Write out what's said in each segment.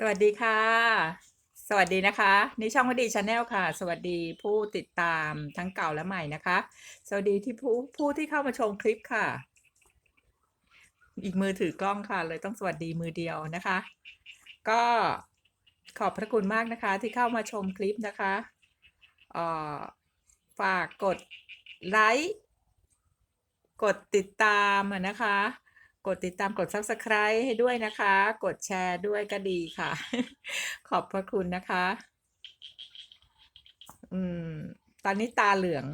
สวัสดีค่ะ สวัสดีนะคะนี่ช่องวดีชาแนลค่ะ สวัสดีผู้ติดตามทั้งเก่าและใหม่นะคะ สวัสดีที่ผู้ผู้ที่เข้ามาชมคลิปค่ะ อีกมือถือกล้องค่ะ เลยต้องสวัสดีมือเดียวนะคะ ก็ขอบพระคุณมากนะคะที่เข้ามาชมคลิปนะคะเอ่อฝากกดไลค์กดติดตามนะคะ กดติดตามกด Subscribe ให้ด้วยนะคะ กดแชร์ด้วยก็ดีค่ะ ขอบพระคุณนะคะ อืม ตอนนี้ตาเหลือง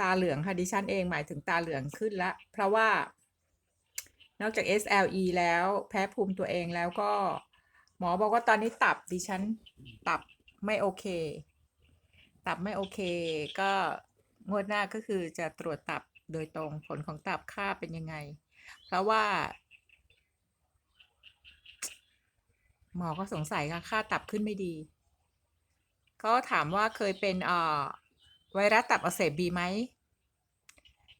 ตาเหลืองค่ะดิฉันเองหมายถึงตาเหลืองขึ้นแล้วเพราะว่า นอกจาก SLE แล้วแพ้ภูมิตัวเองแล้วก็ หมอบอกว่าตอนนี้ตับดิฉัน ตับไม่โอเค ตับไม่โอเค ก็งวดหน้าก็คือจะตรวจตับโดยตรงผลของตับค่าเป็นยังไง เพราะว่า หมอก็สงสัยค่ะค่าตับขึ้นไม่ดีก็ถามว่าเคยเป็นเอ่อไวรัสตับอักเสบบีไหม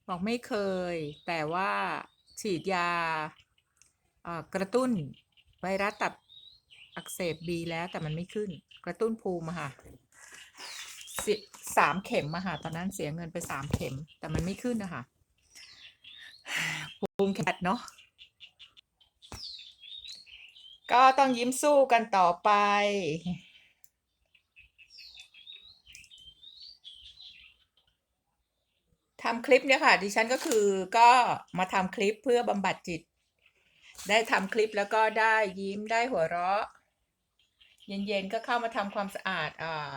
บอกไม่เคย แต่ว่าฉีดยาอ่อกระตุ้นไวรัสตับอักเสบบีแล้วแต่มันไม่ขึ้น กระตุ้นภูมิค่ะสสามเข็มอะค่ะตอนนั้นเสียเงินไปสามเข็ม แต่มันไม่ขึ้นนะคะ ภูมิแคดเนาะก็ต้องยิ้มสู้กันต่อไป ทำคลิปเนี่ยค่ะดิฉันก็คือก็มาทำคลิปเพื่อบำบัดจิต ได้ทำคลิปแล้วก็ได้ยิ้มได้หัวเราะ เย็นๆก็เข้ามาทำความสะอาดอ่า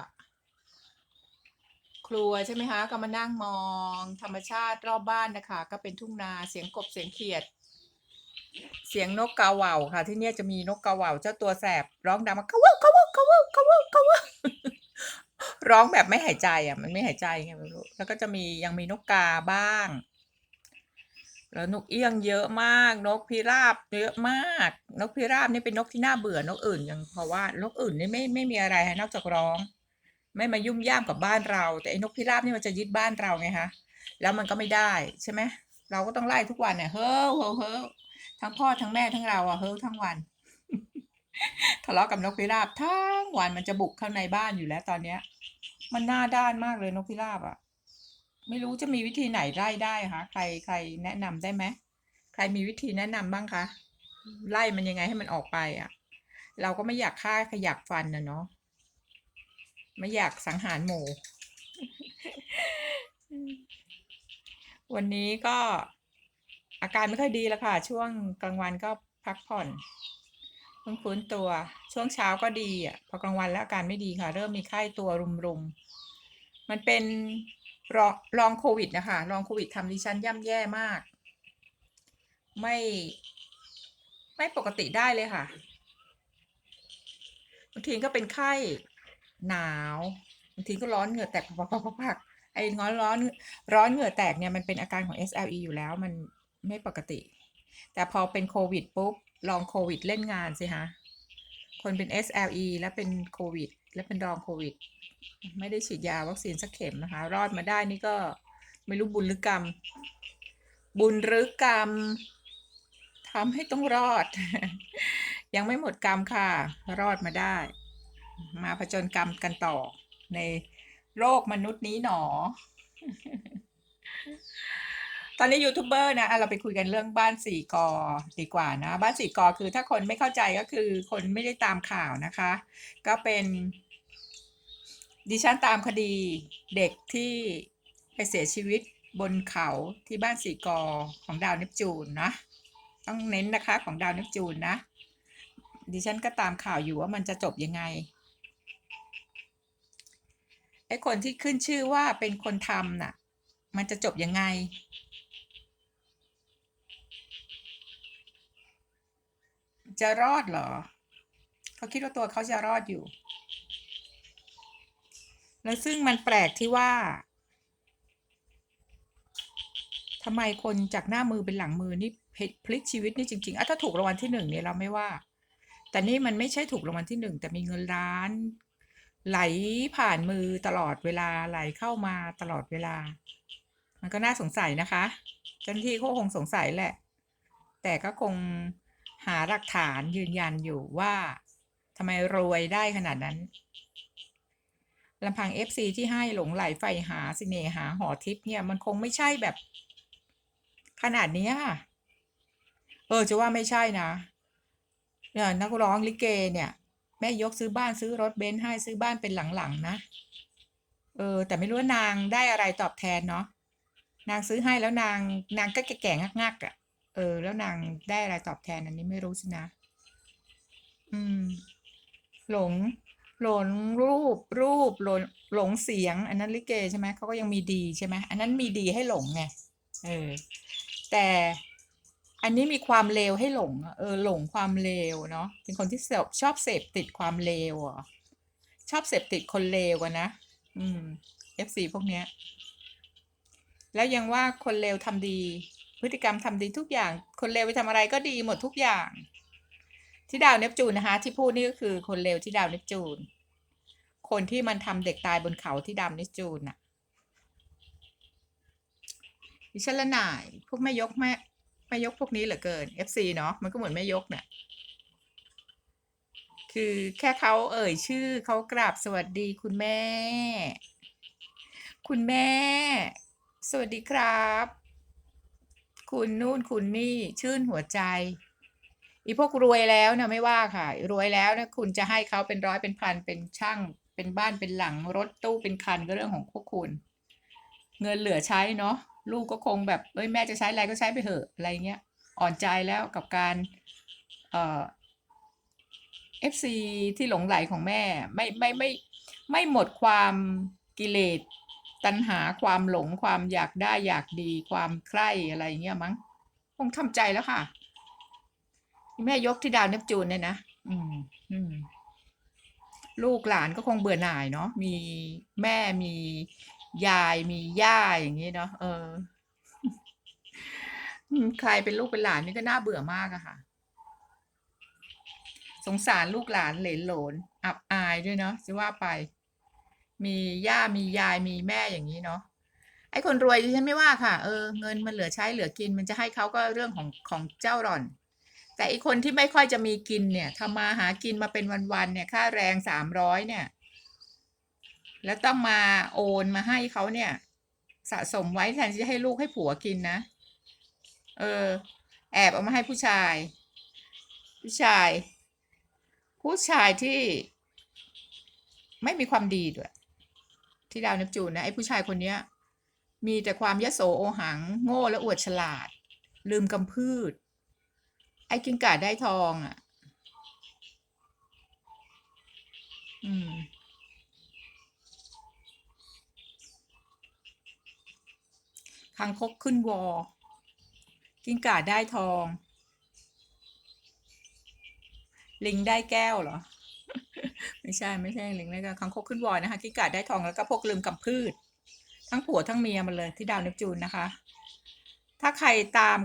ครัวใช่ไหมคะก็มานั่งมอง ธรรมชาติรอบบ้านนะคะ ก็เป็นทุ่งนาเสียงกบเสียงเขียด เสียงนกกาเหว่าค่ะ ที่เนี่ยจะมีนกกาเหว่าเจ้าตัวแสบร้องดังมากเขาว่าเขาว่าเขาว่าเขาว่าเขาว่าร้องแบบไม่หายใจอะ มันไม่หายใจไงไม่รู้แล้วก็จะมียังมีนกกาบ้าง แล้วนกเอี้ยงเยอะมาก นกพิราบเยอะมาก นกพิราบนี่เป็นนกที่น่าเบื่อนกอื่นยังเพราะว่านกอื่นนี่ไม่ไม่มีอะไรนอกจากร้อง ไม่มายุ่มย่ามกับบ้านเรา แต่ไอ้นกพิราบนี่มันจะยึดบ้านเราไงคะแล้วมันก็ไม่ได้ใช่ไหมเราก็ต้องไล่ทุกวันเนี่ยเฮ้อเฮ้อเฮ้อทั้งพ่อทั้งแม่ทั้งเราอะเฮ้อทั้งวันทะเลาะกับนกพิราบทั้งวันมันจะบุกเข้าในบ้านอยู่แล้วตอนเนี้ย มันหน้าด้านมากเลยนกพิราบอะไม่รู้จะมีวิธีไหนไล่ได้คะใครใครแนะนำได้ไหมใครมีวิธีแนะนำบ้างคะไล่มันยังไงให้มันออกไปอะเราก็ไม่อยากฆ่าขยักฟันนะเนาะ ไม่อยากสังหารหมู วันนี้ก็อาการไม่ค่อยดีแล้วค่ะ ช่วงกลางวันก็พักผ่อนเพิ่งฟื้นตัว ช่วงเช้าก็ดีอะ พอกลางวันแล้วอาการไม่ดีค่ะ เริ่มมีไข้ตัวรุมๆ มันเป็นรองรองโควิดนะคะรองโควิดทำดิฉันย่ำแย่มาก ไม่ ไม่ปกติได้เลยค่ะบางทีก็เป็นไข้ หนาวบางทีก็ร้อนเหงื่อแตกพักๆๆๆไอ้ร้อนร้อนร้อนเหงื่อแตกเนี่ยมันเป็นอาการของ SLE อยู่แล้วมันไม่ปกติ แต่พอเป็นโควิดปุ๊บลองโควิดเล่นงานสิคะคนเป็น SLE แล้วเป็นโควิด แล้วเป็นรองโควิด ไม่ได้ฉีดยาวัคซีนสักเข็มนะคะ รอดมาได้นี่ก็ไม่รู้บุญหรือกรรม บุญหรือกรรมทำให้ต้องรอด ยังไม่หมดกรรมค่ะ รอดมาได้ มาผจญกรรมกันต่อ ในโลกมนุษย์นี้หนอ ตอนนี้ยูทูบเบอร์นะเราไปคุยกันเรื่องบ้านสี่กอดีกว่านะ บ้านสี่กอคือถ้าคนไม่เข้าใจก็คือคนไม่ได้ตามข่าวนะคะ ก็เป็นดิฉันตามคดีเด็กที่ไปเสียชีวิตบนเขาที่บ้านสี่กอของดาวเนปจูนนะต้องเน้นนะคะของดาวเนปจูนนะ ดิฉันก็ตามข่าวอยู่ว่ามันจะจบยังไง ไอ้คนที่ขึ้นชื่อว่าเป็นคนทำน่ะ มันจะจบยังไง จะรอดเหรอ เขาคิดว่าตัวเขาจะรอดอยู่ แล้วซึ่งมันแปลกที่ว่าทำไมคนจากหน้ามือเป็นหลังมือนี่พลิกชีวิตนี่จริงๆอะถ้าถูกรางวัลที่หนึ่งเนี่ยเราไม่ว่า แต่นี่มันไม่ใช่ถูกรางวัลที่หนึ่งแต่มีเงินล้าน ไหลผ่านมือตลอดเวลาไหลเข้ามาตลอดเวลา มันก็น่าสงสัยนะคะเจ้าหน้าที่เขาคงสงสัยแหละ แต่ก็คงหาหลักฐานยืนยันอยู่ว่าทำไมรวยได้ขนาดนั้นลำพังเอฟซีที่ให้หลงไหลใฝ่หาเสน่หาหอทิพย์เนี่ยมันคงไม่ใช่แบบ ขนาดนี้ค่ะ เออจะว่าไม่ใช่นะเนี่ยนักร้องลิเกเนี่ย แม่ยกซื้อบ้านซื้อรถเบนซ์ให้ซื้อบ้านเป็นหลังๆนะ เออ แต่ไม่รู้ว่านางได้อะไรตอบแทนเนาะนางซื้อให้แล้วนางนางก็แก่ๆงักๆอะ เออ แล้วนางได้อะไรตอบแทนอันนี้ไม่รู้สินะ อืม หลง หลงรูปรูปหลงหลงเสียง อันนั้นลิเกใช่ไหมเขาก็ยังมีดีใช่ไหมอันนั้นมีดีให้หลงไงเออ แต่ อันนี้มีความเลวให้หลง เออหลงความเลวเนาะ เป็นคนที่เสพชอบเสพติดความเลวอะชอบเสพติดคนเลวอะนะ อืม FC พวกเนี้ย แล้วยังว่าคนเลวทำดี พฤติกรรมทำดีทุกอย่าง คนเลวไปทำอะไรก็ดีหมดทุกอย่างที่ดาวเนปจูนนะคะที่พูดนี่ก็คือคนเลวที่ดาวเนปจูน คนที่มันทำเด็กตายบนเขาที่ดาวเนปจูนน่ะดิฉันละหน่ายพวกแม่ยกแม่ แม่ยกพวกนี้เหลือเกิน FC เนาะมันก็เหมือนแม่ยกเนี่ย คือแค่เขาเอ่ยชื่อเขากราบสวัสดีคุณแม่ คุณแม่ สวัสดีครับ คุณนู่นคุณนี่ชื่นหัวใจ อีพวกรวยแล้วนะไม่ว่าค่ะ รวยแล้วนะคุณจะให้เขาเป็นร้อยเป็นพันเป็นช่าง เป็นบ้านเป็นหลังรถตู้เป็นคันก็เรื่องของพวกคุณ เงินเหลือใช้เนาะ ลูกก็คงแบบเอ้ยแม่จะใช้อะไรก็ใช้ไปเถอะอะไรเงี้ยอ่อนใจแล้วกับการเอ่อ FC ที่หลงไหลของแม่ไม่ไม่ไม่ไม่หมดความกิเลสตัณหาความหลงความอยากได้อยากดีความใคร่อะไรเงี้ยมั้งคงทำใจแล้วค่ะแม่ยกที่ดาวเนปจูนเนี่ยนะอืมอืมลูกหลานก็คงเบื่อหน่ายเนาะมีแม่มี ยายมีย่าอย่างนี้เนาะเออ ใครเป็นลูกเป็นหลานนี่ก็น่าเบื่อมากอะค่ะ สงสารลูกหลานเหลนหลนอับอายด้วยเนาะจะว่าไป มีย่ามียายมีแม่อย่างนี้เนาะไอ้คนรวยดิฉันไม่ว่าค่ะเออเงินมันเหลือใช้เหลือกิน มันจะให้เขาก็เรื่องของของเจ้าหล่อน แต่อีกคนที่ไม่ค่อยจะมีกินเนี่ยทำมาหากินมาเป็นวันๆเนี่ย ค่าแรงสามร้อยเนี่ย แล้วต้องมาโอนมาให้เขาเนี่ย สะสมไว้แทนที่จะให้ลูกให้ผัวกินนะ เออ แอบเอามาให้ผู้ชาย ผู้ชาย ผู้ชายที่ ไม่มีความดีด้วย ที่ดาวเนปจูนนะไอ้ผู้ชายคนเนี้ย มีแต่ความยโสโอหัง โง่และอวดฉลาด ลืมกำพืช ไอ้กินกาได้ทองอะ อืม คังคกขึ้นวอ กินกาได้ทอง ลิงได้แก้วเหรอ ไม่ใช่ไม่ใช่ลิงได้แก้วคังคกขึ้นวอนะคะกินกาได้ทองแล้วก็พวกลืมกำพืช ทั้งผัวทั้งเมียมันเลยที่ดาวเนปจูนนะคะ ถ้าใครตาม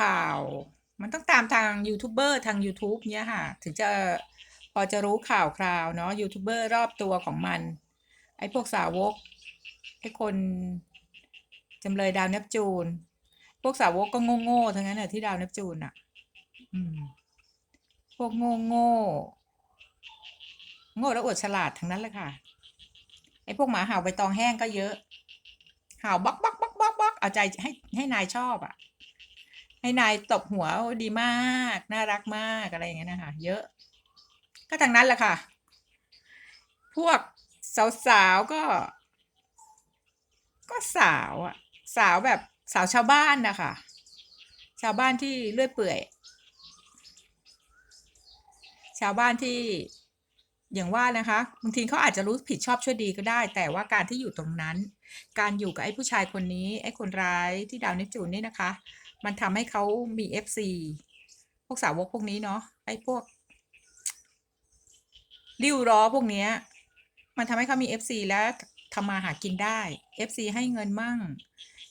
ข่าว มันต้องตามทางยูทูบเบอร์ทาง YouTube เนี้ยค่ะ ถึงจะพอจะรู้ข่าวคราวเนาะยูทูบเบอร์รอบตัวของมัน ไอ้พวกสาวกไอ้คน จำเลยดาวเนปจูน พวกสาวกก็โง่ๆทั้งนั้นน่ะที่ดาวเนปจูนอะพวกโง่โง่โง่แล้วอวดฉลาดทั้งนั้นเลยค่ะ ไอ้พวกหมาเห่าใบตองแห้งก็เยอะ เห่าบักบักบักบักบักเอาใจให้ให้นายชอบอะ ให้นายตบหัวดีมาก น่ารักมากอะไรอย่างเงี้ยนะคะเยอะ ก็ทั้งนั้นแหละค่ะ พวกสาวๆก็ ก็สาวอะ สาวแบบสาวชาวบ้านนะคะชาวบ้านที่เลื่อยเปื่อย ชาวบ้านที่อย่างว่านะคะบางทีเขาอาจจะรู้ผิดชอบช่วยดีก็ได้ แต่ว่าการที่อยู่ตรงนั้น การอยู่กับไอ้ผู้ชายคนนี้ ไอ้คนร้ายที่ดาวเนปจูนนี่นะคะ มันทำให้เขามีเอฟซีพวกสาวกพวกนี้เนาะไอ้พวกริ้วล้อพวกเนี้ย มันทำให้เขามีเอฟซีแล้วทำมาหากินได้เอฟซีให้เงินมั่ง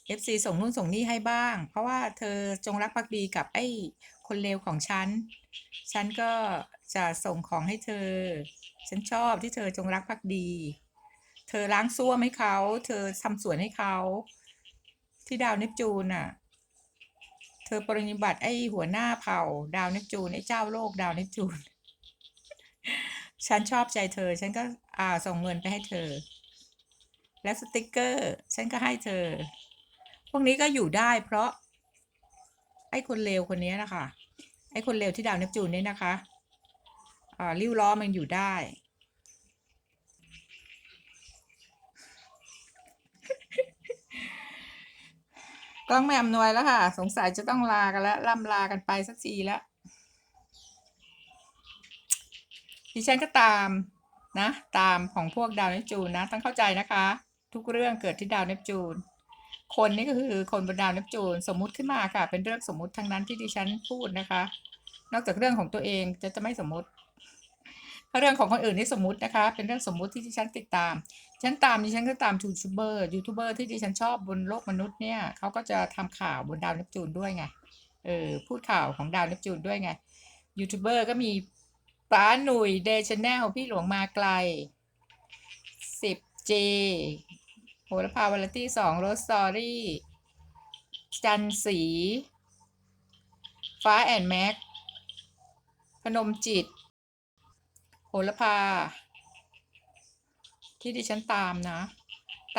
เอฟซีส่งนู่นส่งนี่ให้บ้าง เพราะว่าเธอจงรักภักดีกับไอ้คนเลวของฉัน ฉันก็จะส่งของให้เธอ ฉันชอบที่เธอจงรักภักดี เธอล้างซ่วมให้เขา เธอทำสวนให้เขา ที่ดาวเนปจูนน่ะ เธอปรนิบัติไอ้หัวหน้าเผ่า ดาวเนปจูนไอ้เจ้าโลกดาวเนปจูน ฉันชอบใจเธอ ฉันก็อ่าส่งเงินไปให้เธอ และสติกเกอร์ ฉันก็ให้เธอ วกนี้ก็อยู่ได้เพราะ ไอ้คนเลวคนนี้นะคะ ไอ้คนเลวที่ดาวเนปจูนนี่นะคะอ่าริ้วล้อมันอยู่ได้ กล้องไม่อำนวยแล้วค่ะ สงสัยจะต้องลากันแล้วล่ำลากันไปสักทีแล้วดิฉันก็ตามนะ ตามของพวกดาวเนปจูนนะ ต้องเข้าใจนะคะ ทุกเรื่องเกิดที่ดาวเนปจูน คนนี่ก็คือคนบนดาวเนปจูนสมมุติขึ้นมาค่ะ เป็นเรื่องสมมุติทั้งนั้นที่ดิฉันพูดนะคะ นอกจากเรื่องของตัวเองจะจะไม่สมมุติเรื่องของคนอื่นนี่สมมุตินะคะ เป็นเรื่องสมมุติที่ดิฉันติดตามฉันตามดิฉันก็ตามยูทูบเบอร์ยูทูบเบอร์ที่ดิฉันชอบบนโลกมนุษย์เนี่ยเขาก็จะทำข่าวบนดาวเนปจูนด้วยไงเออพูดข่าวของดาวเนปจูนด้วยไงยูทูบเบอร์ก็มีป้าหนุ่ยเดชแนลพี่หลวงมาไกลสิบเจ โหระพาวาไรตี้สองโรสสตอรี่ จันสี ฟ้าแอนแม็ก พนมจิต โหระพา ที่ดิฉันตามนะ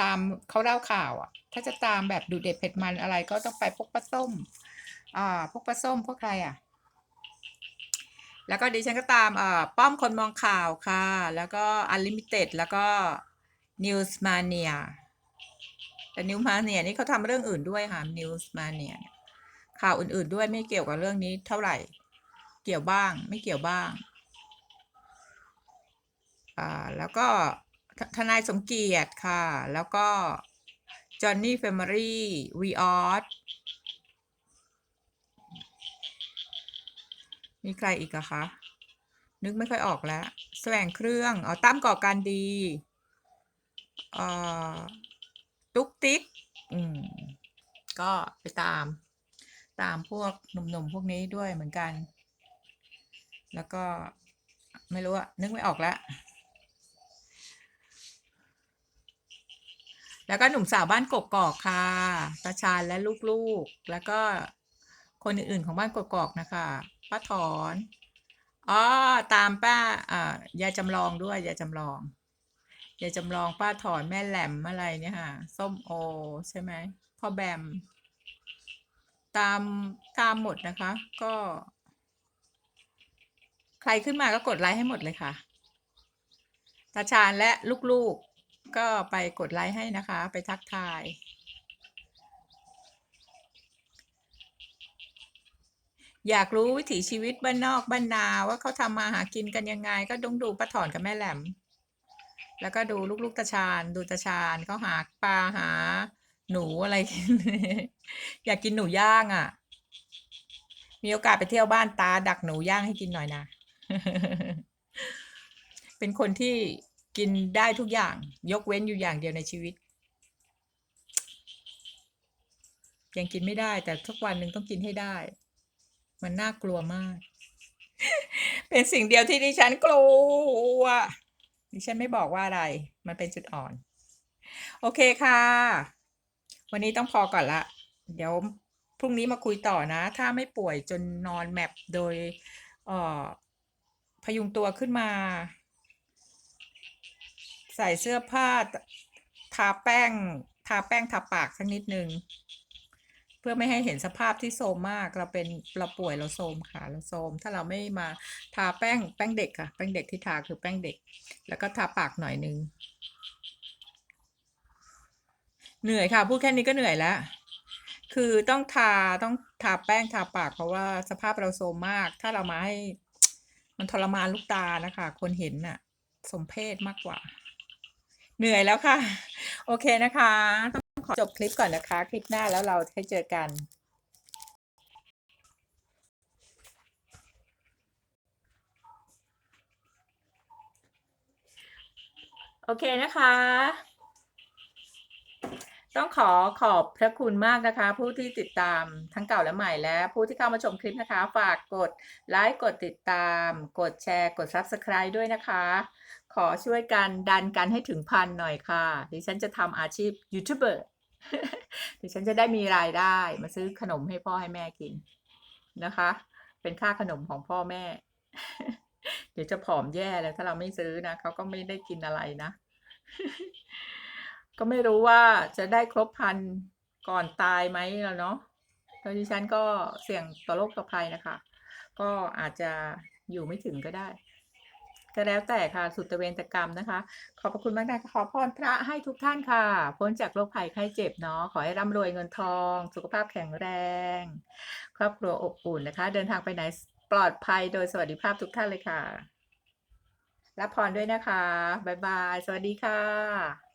ตามเขาเล่าข่าวอะ ถ้าจะตามแบบดูเด็ดเผ็ดมันอะไรก็ต้องไปพวกปลาส้ม อ่าพวกปลาส้มพวกใครอะแล้วก็ดิฉันก็ตามเอ่อป้อมคนมองข่าวค่ะ แล้วก็ Unlimited แล้วก็ Newsmania แต่ Newsmania นี่เขาทำเรื่องอื่นด้วยค่ะ Newsmania เนี่ยข่าวอื่น ๆด้วยไม่เกี่ยวกับเรื่องนี้เท่าไหร่ เกี่ยวบ้าง ไม่เกี่ยวบ้างอ่าแล้วก็ทนายสมเกียรติค่ะ แล้วก็ Johnny Family v ีออสมีใครอีกอะคะ นึกไม่ค่อยออกแล้ว แสวงเครื่อง อ๋อตั้มก่อการดีอ่อ ตุ๊กติ๊ก อืม ก็ไปตาม ตามพวกหนุ่มๆพวกนี้ด้วยเหมือนกัน แล้วก็ไม่รู้อะนึกไม่ออกแล้วแล้วก็หนุ่มสาวบ้านกกอกค่ะตาชาญและลูกๆ แล้วก็คนอื่นๆของบ้านกกอกนะคะป้าถอนอ๋อตามป้าอ่ายายจำลองด้วยยายจำลอง ยายจำลองป้าถอนแม่แหลมอะไรเนี่ยค่ะ ส้มโอใช่ไหมพ่อแบม ตามตามหมดนะคะ ก็ ใครขึ้นมาก็กดไลค์ให้หมดเลยค่ะตาชาญและลูกๆก็ไปกดไลค์ให้นะคะ ไปทักทายอยากรู้วิถีชีวิตบ้านนอกบ้านนาว่าเขาทำมาหากินกันยังไง ก็ต้องดูป้าถอนกับแม่แหลม แล้วก็ดูลูกๆตาชาญดูตาชาญเขาหาปลาหา หนูอะไรกิน อยากกินหนูย่างอะ มีโอกาสไปเที่ยวบ้านตาดักหนูย่างให้กินหน่อยนะ เป็นคนที่กินได้ทุกอย่าง ยกเว้นอยู่อย่างเดียวในชีวิต ยังกินไม่ได้ แต่ทุกวันหนึ่งต้องกินให้ได้ มันน่ากลัวมาก เป็นสิ่งเดียวที่ดิฉันกลัว ดิฉันไม่บอกว่าอะไร มันเป็นจุดอ่อน โอเคค่ะ วันนี้ต้องพอก่อนละ เดี๋ยวพรุ่งนี้มาคุยต่อนะ ถ้าไม่ป่วยจนนอนแมปโดยเอ่อพยุงตัวขึ้นมา ใส่เสื้อผ้า ทาแป้ง ทาแป้งทาปากสักนิดนึง พื่อไม่ให้เห็นสภาพที่โทรมมาก เราเป็นเราป่วยเราโทรมค่ะเราโทรมถ้าเราไม่มาทาแป้งแป้งเด็กค่ะแป้งเด็กที่ทาคือแป้งเด็ก แล้วก็ทาปากหน่อยนึงเหนื่อยค่ะ พูดแค่นี้ก็เหนื่อยแล้ว คือต้องทาต้องทาแป้งทาปากเพราะว่าสภาพเราโทรมมาก ถ้าเรามาให้ มันทรมานลูกตานะคะ คนเห็นน่ะ สมเพชมากกว่า เหนื่อยแล้วค่ะ โอเคนะคะ ขอจบคลิปก่อนนะคะ คลิปหน้าแล้วเราให้เจอกันโอเคนะคะ ต้องขอขอบพระคุณมากนะคะ ผู้ที่ติดตามทั้งเก่าและใหม่และผู้ที่เข้ามาชมคลิปนะคะ ฝากกดไลค์กดติดตาม กดแชร์ กด Subscribe ด้วยนะคะ ขอช่วยกันดันกันให้ถึงพันหน่อยค่ะ ดิฉันจะทำอาชีพยูทูบเบอร์ ดิฉันจะได้มีรายได้มาซื้อขนมให้พ่อให้แม่กินนะคะ เป็นค่าขนมของพ่อแม่ เดี๋ยวจะผอมแย่เลยถ้าเราไม่ซื้อนะเขาก็ไม่ได้กินอะไรนะ ก็ไม่รู้ว่าจะได้ครบพันก่อนตายไหมล่ะเนาะแล้วดิฉันก็เสี่ยงต่อโรคต่อภัยนะคะ ก็อาจจะอยู่ไม่ถึงก็ได้ ก็แล้วแต่ค่ะ สุดตะเวนตกรรมนะคะ ขอบพระคุณมากนะคะขอพรพระให้ทุกท่านค่ะ พ้นจากโรคภัยไข้เจ็บเนาะ ขอให้ร่ำรวยเงินทอง สุขภาพแข็งแรง ครอบครัวอบอุ่นนะคะ เดินทางไปไหนปลอดภัยโดยสวัสดิภาพทุกท่านเลยค่ะ รับพรด้วยนะคะ บ๊ายบาย สวัสดีค่ะ